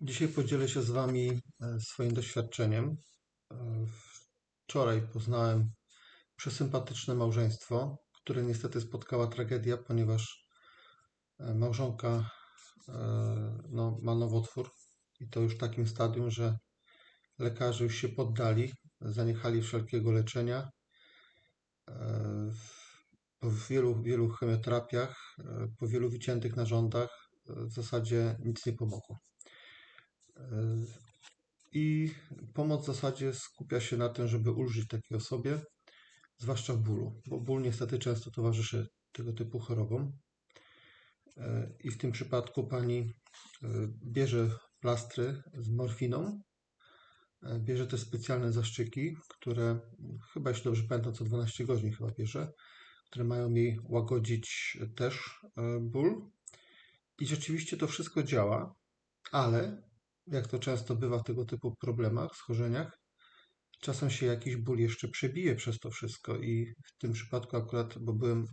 Dzisiaj podzielę się z Wami e, swoim doświadczeniem. E, Wczoraj poznałem przesympatyczne małżeństwo, które niestety spotkała tragedia, ponieważ e, małżonka no, ma nowotwór i to już w takim stadium, że lekarze już się poddali, zaniechali wszelkiego leczenia. Po wielu, wielu chemioterapiach, po wielu wyciętych narządach w zasadzie nic nie pomogło. I pomoc w zasadzie skupia się na tym, żeby ulżyć takiej osobie, zwłaszcza w bólu, bo ból niestety często towarzyszy tego typu chorobom. I w tym przypadku pani e, bierze plastry z morfiną, e, bierze te specjalne zaszczyki, które chyba, jeśli dobrze pamiętam, co 12 godzin chyba bierze, które mają jej łagodzić też e, ból. I rzeczywiście to wszystko działa, ale jak to często bywa w tego typu problemach, schorzeniach, czasem się jakiś ból jeszcze przebije przez to wszystko i w tym przypadku akurat, bo byłem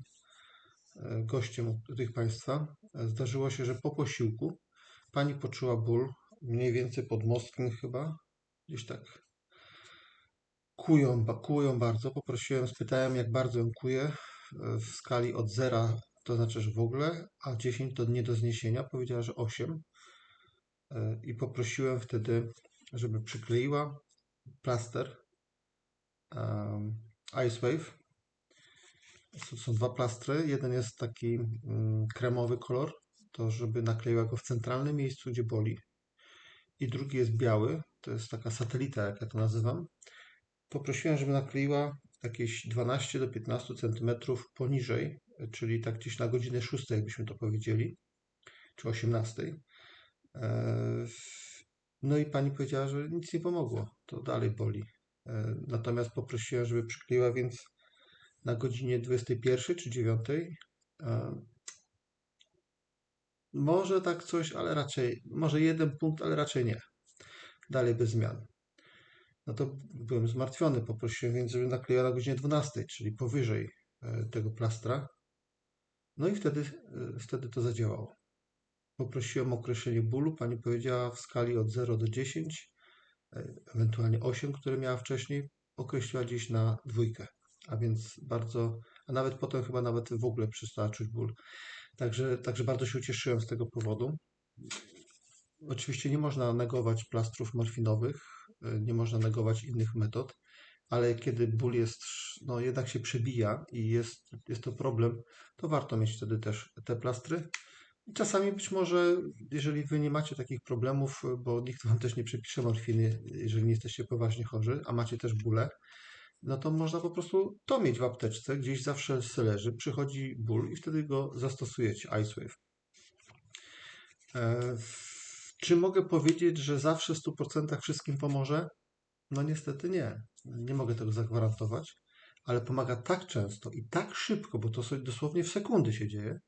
e, gościem tych Państwa, e, zdarzyło się, że po posiłku pani poczuła ból mniej więcej pod mostkiem chyba, gdzieś tak kują, kują bardzo. Poprosiłem, spytałem jak bardzo ją kuje e, w skali od 0, to znaczy, że w ogóle, a 10 to nie do zniesienia. Powiedziała, że 8 i poprosiłem wtedy, żeby przykleiła plaster um, Ice Wave. To są dwa plastry. Jeden jest taki um, kremowy kolor, to żeby nakleiła go w centralnym miejscu, gdzie boli. I drugi jest biały, to jest taka satelita, jak ja to nazywam. Poprosiłem, żeby nakleiła jakieś 12 do 15 cm poniżej, czyli tak gdzieś na godzinę 6, jakbyśmy to powiedzieli, czy 18. E, no i pani powiedziała, że nic nie pomogło, to dalej boli. E, natomiast poprosiła, żeby przykleiła więc na godzinie 21 czy 9. E, może tak coś, ale raczej, może jeden punkt, ale raczej nie. Dalej bez zmian. No to byłem zmartwiony, poprosiłem więc, żeby nakleiła na godzinie 12, czyli powyżej tego plastra. No i wtedy, wtedy to zadziałało. Poprosiłem o określenie bólu. Pani powiedziała w skali od 0 do 10, e, ewentualnie 8, które miała wcześniej, określiła gdzieś na dwójkę. A więc bardzo, a nawet potem chyba nawet w ogóle przestała czuć ból. Także, także bardzo się ucieszyłem z tego powodu. Oczywiście nie można negować plastrów morfinowych, e, nie można negować innych metod, ale kiedy ból jest, no jednak się przebija i jest, jest to problem, to warto mieć wtedy też te plastry. Czasami być może, jeżeli wy nie macie takich problemów, bo nikt wam też nie przepisze morfiny, jeżeli nie jesteście poważnie chorzy, a macie też bóle, no to można po prostu to mieć w apteczce, gdzieś zawsze leży, przychodzi ból i wtede go zastosujecie, IceWave. E, czy mogę powiedzieć, że zawsze w 100% wszystkim pomoże? No niestety nie. Nie mogę tego zagwarantować, ale pomaga tak często i tak szybko, bo to dosłownie w sekundy się dzieje,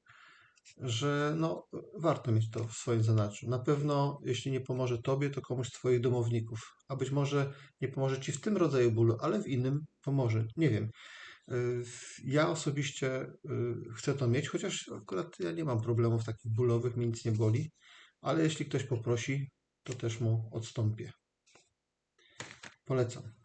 że no, warto mieć to w swoim zanadrzu. Na pewno, jeśli nie pomoże Tobie, to komuś z Twoich domowników. A być może nie pomoże Ci w tym rodzaju bólu, ale w innym pomoże. Nie wiem. Y, ja osobiście y, chcę to mieć, chociaż akurat ja nie mam problemów takich bólowych, mi nic nie boli, ale jeśli ktoś poprosi, to też mu odstąpię. Polecam.